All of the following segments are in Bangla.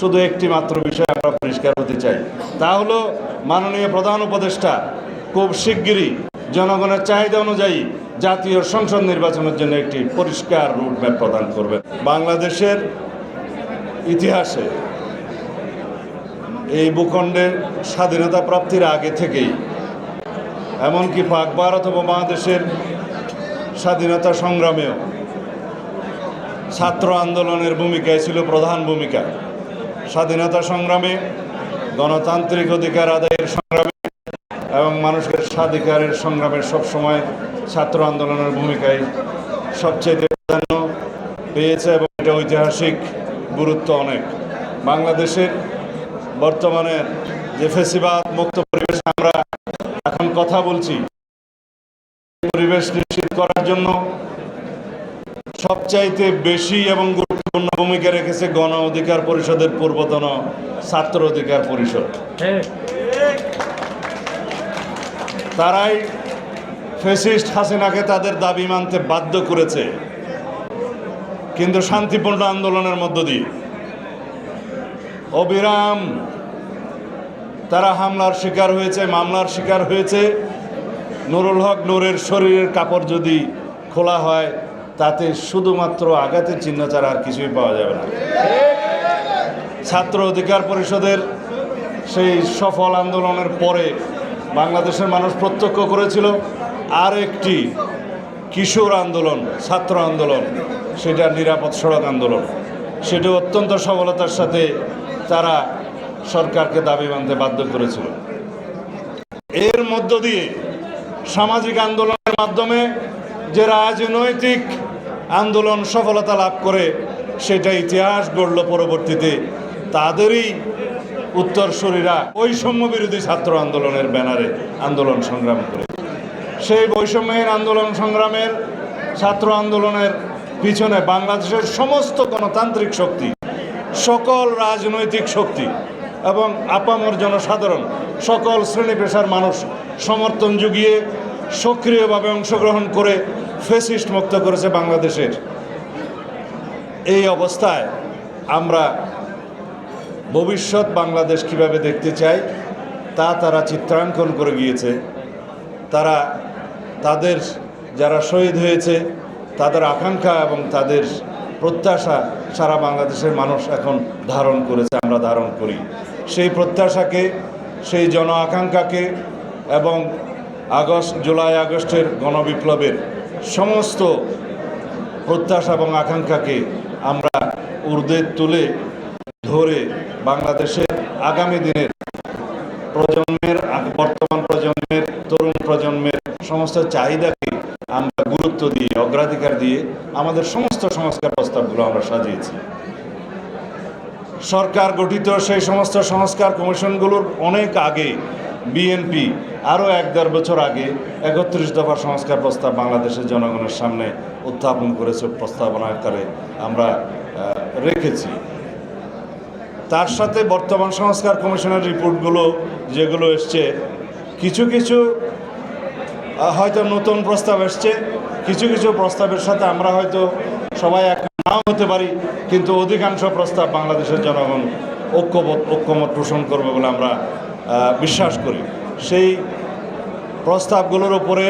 শুধু একটি মাত্র বিষয় আমরা পরিষ্কার হতে চাই। তা হলো, মাননীয় প্রধান উপদেষ্টা খুব শিগগিরই জনগণের চাহিদা অনুযায়ী জাতীয় সংসদ নির্বাচনের জন্য একটি পরিষ্কার রুটম্যাপ প্রদান করবেন। বাংলাদেশের ইতিহাসে এই ভূখণ্ডের স্বাধীনতা প্রাপ্তির আগে থেকেই, এমনকি পাক ভারত উপমহাদেশের স্বাধীনতা সংগ্রামেও ছাত্র আন্দোলনের ভূমিকায় ছিল প্রধান ভূমিকা। স্বাধীনতা সংগ্রামে, গণতান্ত্রিক অধিকার আদায়ের সংগ্রামে এবং মানুষের স্বাধিকারের সংগ্রামে সবসময় ছাত্র আন্দোলনের ভূমিকায় সবচেয়ে প্রাধান্য পেয়েছে এবং এটা ঐতিহাসিক গুরুত্ব অনেক। বাংলাদেশের বর্তমানে যে ফেসিবাদ মুক্ত পরিবেশ আমরা এখন কথা বলছি, পরিবেশ নিশ্চিত করার জন্য সবচাইতে বেশি এবং গুরুত্বপূর্ণ ভূমিকা রেখেছে গণ অধিকার পরিষদের পূর্বতন ছাত্র অধিকার পরিষদ। তারাই ফেসিস্ট হাসিনাকে তাদের দাবি মানতে বাধ্য করেছে। কিন্তু শান্তিপূর্ণ আন্দোলনের মধ্য দিয়ে অবিরাম তারা হামলার শিকার হয়েছে, মামলার শিকার হয়েছে। নুরুল হক নূরের শরীরের কাপড় যদি খোলা হয় তাতে শুধুমাত্র আঘাতের চিহ্ন ছাড়া আর কিছুই পাওয়া যাবে না। ছাত্র অধিকার পরিষদের সেই সফল আন্দোলনের পরে বাংলাদেশের মানুষ প্রত্যক্ষ করেছিল আর একটি কিশোর আন্দোলন, ছাত্র আন্দোলন, সেটা নিরাপদ সড়ক আন্দোলন। সেটা অত্যন্ত সফলতার সাথে তারা সরকারকে দাবি মানতে বাধ্য করেছিল। এর মধ্য দিয়ে সামাজিক আন্দোলনের মাধ্যমে যে রাজনৈতিক আন্দোলন সফলতা লাভ করে, সেটা ইতিহাস গড়ল পরবর্তীতে। তাদেরই উত্তরসূরিরা বৈষম্য বিরোধী ছাত্র আন্দোলনের ব্যানারে আন্দোলন সংগ্রাম করে। সেই বৈষম্যহীন আন্দোলন সংগ্রামের ছাত্র আন্দোলনের পিছনে বাংলাদেশের সমস্ত গণতান্ত্রিক শক্তি, সকল রাজনৈতিক শক্তি এবং আপামর জনসাধারণ, সকল শ্রেণি পেশার মানুষ সমর্থন জুগিয়ে সক্রিয়ভাবে অংশগ্রহণ করে ফেসিস্ট মুক্ত করেছে বাংলাদেশের। এই অবস্থায় আমরা ভবিষ্যৎ বাংলাদেশ কীভাবে দেখতে চাই, তা তারা চিত্রাঙ্কন করে গিয়েছে। তারা তাদের যারা শহীদ হয়েছে, তাদের আকাঙ্ক্ষা এবং তাদের প্রত্যাশা সারা বাংলাদেশের মানুষ এখন ধারণ করেছে, আমরা ধারণ করি। সেই প্রত্যাশাকে, সেই জন আকাঙ্ক্ষাকে এবং আগস্ট, জুলাই, আগস্টের গণবিপ্লবের সমস্ত প্রত্যাশা এবং আকাঙ্ক্ষাকে আমরা ঊর্ধ্বে তুলে ধরে বাংলাদেশের আগামী দিনের প্রজন্মের, বর্তমান প্রজন্মের, তরুণ প্রজন্মের সমস্ত চাহিদাকে আমরা গুরুত্ব দিয়ে, অগ্রাধিকার দিয়ে আমাদের সমস্ত সংস্কার প্রস্তাবগুলো আমরা সাজিয়েছি। সরকার গঠিত সেই সমস্ত সংস্কার কমিশনগুলোর অনেক আগে বিএনপি আরও এক দেড় বছর আগে একত্রিশ দফা সংস্কার প্রস্তাব বাংলাদেশের জনগণের সামনে উত্থাপন করেছে প্রস্তাবনা আকারে আমরা রেখেছি। তার সাথে বর্তমান সংস্কার কমিশনের রিপোর্টগুলো যেগুলো এসছে, কিছু কিছু হয়তো নতুন প্রস্তাব এসছে, কিছু কিছু প্রস্তাবের সাথে আমরা হয়তো সবাই এক নাও হতে পারি, কিন্তু অধিকাংশ প্রস্তাব বাংলাদেশের জনগণ ঐক্যবোধ ঐক্যমত পোষণ করবে বলে আমরা বিশ্বাস করি। সেই প্রস্তাবগুলোর উপরে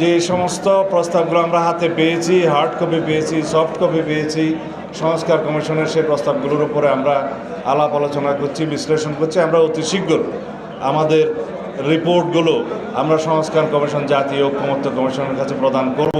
যে সমস্ত প্রস্তাবগুলো আমরা হাতে পেয়েছি হার্ড কপি পেয়েছি সফট কপি পেয়েছি, সংস্কার কমিশনের সেই প্রস্তাবগুলোর উপরে আমরা আলাপ আলোচনা করছি, বিশ্লেষণ করছি, আমরা অতি শীঘ্র আমাদের রিপোর্টগুলো আমরা সংস্কার কমিশন, জাতীয় ঐক্যমত্য কমিশনের কাছে প্রদান করব।